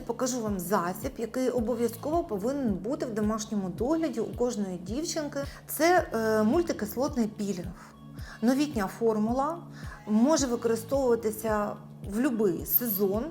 покажу вам засіб, який обов'язково повинен бути в домашньому догляді у кожної дівчинки. Це е, мультикислотний пілінг. Новітня формула може використовуватися в будь-який сезон.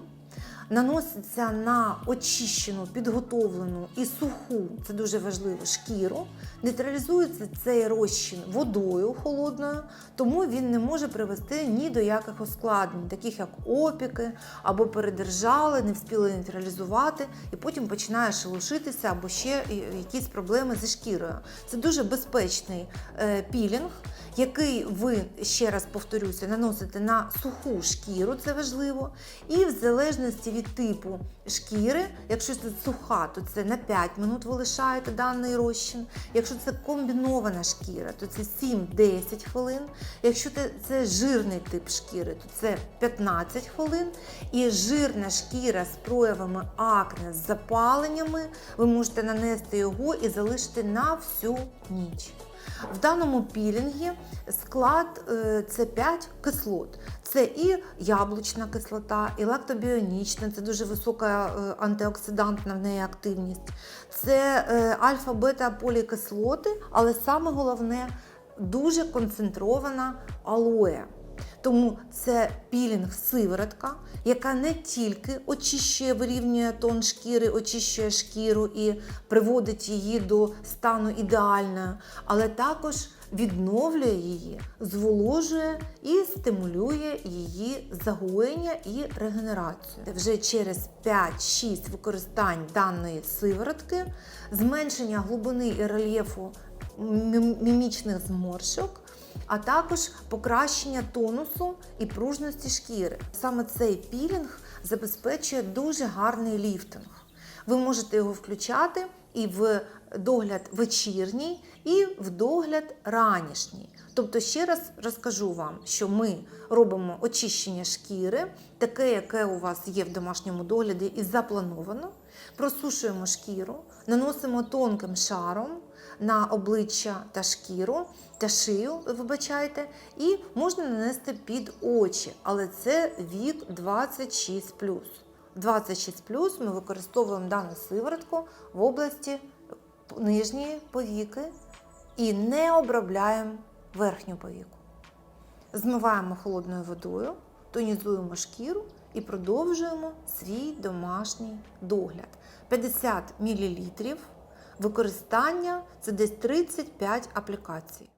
Наноситься на очищену, підготовлену і суху, це дуже важливо, шкіру. Нейтралізується цей розчин водою холодною, тому він не може привести ні до яких ускладнень, таких як опіки або передержали, не встигли нейтралізувати, і потім починає шелушитися або ще якісь проблеми зі шкірою. Це дуже безпечний е, пілінг, який ви ще раз повторюся, наносите на суху шкіру, це важливо. І в залежності від типу шкіри, якщо це суха, то це на 5 минут ви даний розчин. Якщо це комбінована шкіра, то це 7-10 хвилин. Якщо це жирний тип шкіри, то це 15 хвилин. І жирна шкіра з проявами акне, з запаленнями, ви можете нанести його і залишити на всю ніч. В даному пілінгі склад е, це 5 кислот. Це і яблучна кислота, і лактобіонічна, це дуже висока е, антиоксидантна в неї активність. Це е, альфа-бета полікислоти, але саме головне дуже концентрована алоє. Тому це пілінг сиворотка, яка не тільки очищує, вирівнює тон шкіри, очищує шкіру і приводить її до стану ідеальної, але також відновлює її, зволожує і стимулює її загоєння і регенерацію. Вже через 5-6 використань даної сиворотки, зменшення глибини і рельєфу мімічних зморшок а також покращення тонусу і пружності шкіри. Саме цей пілінг забезпечує дуже гарний ліфтинг. Ви можете його включати і в догляд вечірній, і в догляд ранішній. Тобто, ще раз розкажу вам, що ми робимо очищення шкіри, таке, яке у вас є в домашньому догляді і заплановано. Просушуємо шкіру, наносимо тонким шаром на обличчя та шкіру та шию, вибачайте, і можна нанести під очі, але це вік 26 26 ми використовуємо дану сиворотку в області нижньої повіки і не обробляємо верхню повіку. Змиваємо холодною водою, тонізуємо шкіру і продовжуємо свій домашній догляд. 50 мл використання це десь 35 аплікацій.